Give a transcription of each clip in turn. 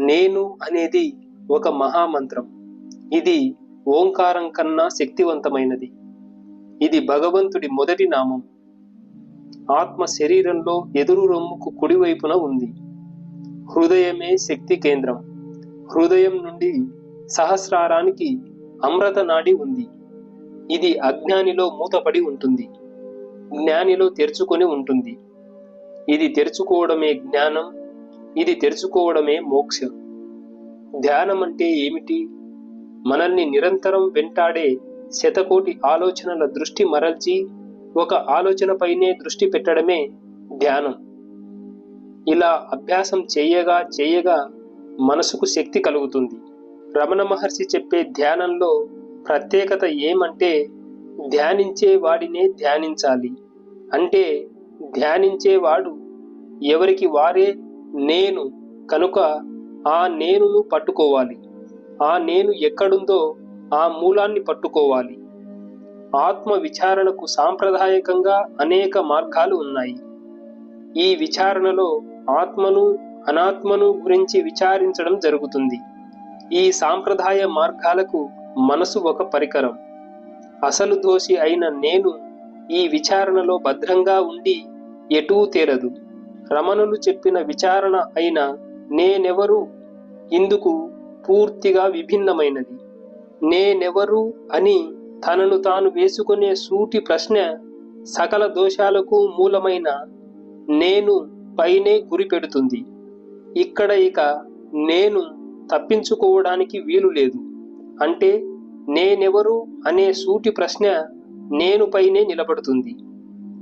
నేను అనేది ఒక మహామంత్రం. ఇది ఓంకారం కన్నా శక్తివంతమైనది. ఇది భగవంతుడి మొదటి నామం. ఆత్మ శరీరంలో ఎదురు రొమ్ముకు కుడివైపున ఉంది. హృదయమే శక్తి కేంద్రం. హృదయం నుండి సహస్రారానికి అమృత నాడి ఉంది. ఇది అజ్ఞానిలో మూతపడి ఉంటుంది. జ్ఞానిలో తెరుచుకొని ఉంటుంది. ఇది తెరుచుకోవడమే జ్ఞానం ఇది తెరుచుకోవడమే మోక్షం. ధ్యానం అంటే ఏమిటి? మనల్ని నిరంతరం వెంటాడే శతకోటి ఆలోచనల దృష్టి మరల్చి ఒక ఆలోచనపైనే దృష్టి పెట్టడమే ధ్యానం. ఇలా అభ్యాసం చేయగా చేయగా మనసుకు శక్తి కలుగుతుంది. రమణ మహర్షి చెప్పే ధ్యానంలో ప్రత్యేకత ఏమంటే ధ్యానించే వాడినే ధ్యానించాలి. అంటే ధ్యానించేవాడు ఎవరికి వారే నేను కనుక ఆ నేనును పట్టుకోవాలి. ఆ నేను ఎక్కడుందో ఆ మూలాన్ని పట్టుకోవాలి. ఆత్మ విచారణకు సాంప్రదాయకంగా అనేక మార్గాలు ఉన్నాయి. ఈ విచారణలో ఆత్మను అనాత్మను గురించి విచారించడం జరుగుతుంది. ఈ సాంప్రదాయ మార్గాలకు మనసు ఒక పరికరం. అసలు దోషి అయిన నేను ఈ విచారణలో భద్రంగా ఉండి ఎటూ తేలదు రమణులు చెప్పిన విచారణ అయిన నేనెవరు? ఇందుకు పూర్తిగా విభిన్నమైనది. నేనెవరు అని తనను తాను వేసుకునే సూటి ప్రశ్న సకల దోషాలకు మూలమైన నేను పైనే గురి పెడుతుంది. ఇక్కడ ఇక నేను తప్పించుకోవడానికి వీలు లేదు. అంటే నేనెవరు అనే సూటి ప్రశ్న నేను పైనే నిలబడుతుంది.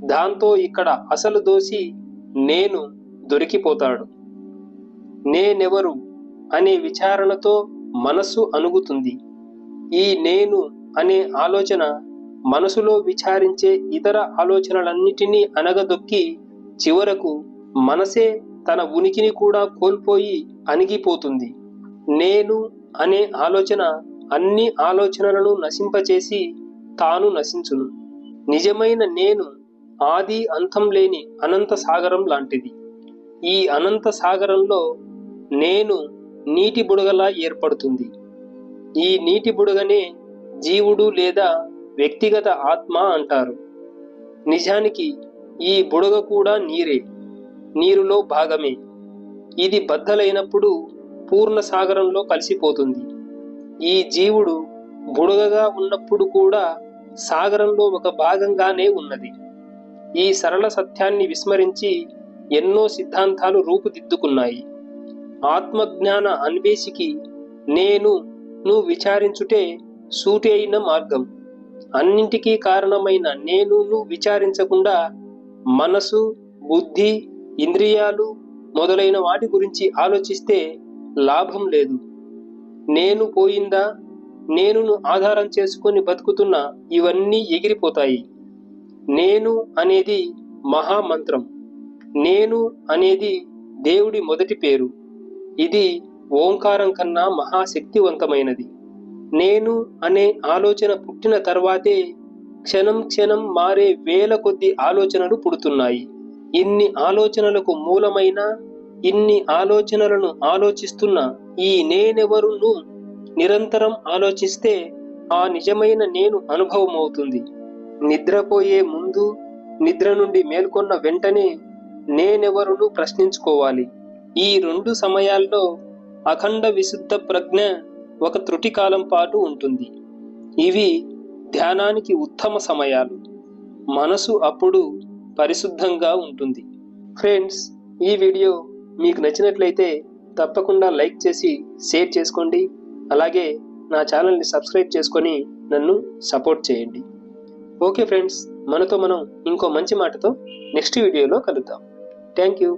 దాంతో ఇక్కడ అసలు దోషి నేను దొరికిపోతాడు. నేనెవరు? అనే విచారణతో మనస్సు అనుగుతుంది ఈ నేను అనే ఆలోచన మనసులో విచారించే ఇతర ఆలోచనలన్నిటినీ అనగదొక్కి చివరకు మనసే తన ఉనికిని కూడా కోల్పోయి అణిగిపోతుంది. నేను అనే ఆలోచన అన్ని ఆలోచనలను నశింపచేసి తాను నశించును. నిజమైన నేను ఆది అంతం లేని అనంత సాగరం లాంటిది. ఈ అనంత సాగరంలో నేను నీటి బుడగలా ఏర్పడుతుంది. ఈ నీటి బుడగనే జీవుడు లేదా వ్యక్తిగత ఆత్మ అంటారు. నిజానికి ఈ బుడగ కూడా నీరే నీరులో భాగమే. ఇది బద్దలైనప్పుడు పూర్ణ సాగరంలో కలిసిపోతుంది. ఈ జీవుడు బుడగగా ఉన్నప్పుడు కూడా సాగరంలో ఒక భాగంగానే ఉన్నది. ఈ సరళ సత్యాన్ని విస్మరించి ఎన్నో సిద్ధాంతాలు రూపుదిద్దుకున్నాయి. ఆత్మజ్ఞాన అన్వేషికి నేను నువ్వు విచారించుటే సూటి అయిన మార్గం. అన్నింటికీ కారణమైన నేను నువ్వు విచారించకుండా మనసు బుద్ధి ఇంద్రియాలు మొదలైన వాటి గురించి ఆలోచిస్తే లాభం లేదు. నేను పోయిందా? నేనును ఆధారం చేసుకొని బతుకుతున్న ఇవన్నీ ఎగిరిపోతాయి. నేను అనేది మహామంత్రం. నేను అనేది దేవుడి మొదటి పేరు. ఇది ఓంకారం కన్నా మహాశక్తివంతమైనది. నేను అనే ఆలోచన పుట్టిన తర్వాతే క్షణం క్షణం మారే వేల కొద్ది ఆలోచనలు పుడుతున్నాయి. ఇన్ని ఆలోచనలకు మూలమైన ఇన్ని ఆలోచనలను ఆలోచిస్తున్న ఈ నేనెవరును నిరంతరం ఆలోచిస్తే ఆ నిజమైన నేను అనుభవం అవుతుంది నిద్రపోయే ముందు నిద్ర నుండి మేల్కొన్న వెంటనే నేనెవరును ప్రశ్నించుకోవాలి? ఈ రెండు సమయాల్లో అఖండ విశుద్ధ ప్రజ్ఞ ఒక త్రుటి కాలం పాటు ఉంటుంది. ఇవి ధ్యానానికి ఉత్తమ సమయాలు. మనసు అప్పుడు పరిశుద్ధంగా ఉంటుంది. ఫ్రెండ్స్ ఈ వీడియో మీకు నచ్చినట్లయితే తప్పకుండా లైక్ చేసి షేర్ చేసుకోండి. అలాగే నా ఛానల్ని సబ్స్క్రైబ్ చేసుకొని నన్ను సపోర్ట్ చేయండి. ఓకే ఫ్రెండ్స్ మనతో మనం ఇంకో మంచి మాటతో నెక్స్ట్ వీడియోలో కలుద్దాం. Thank you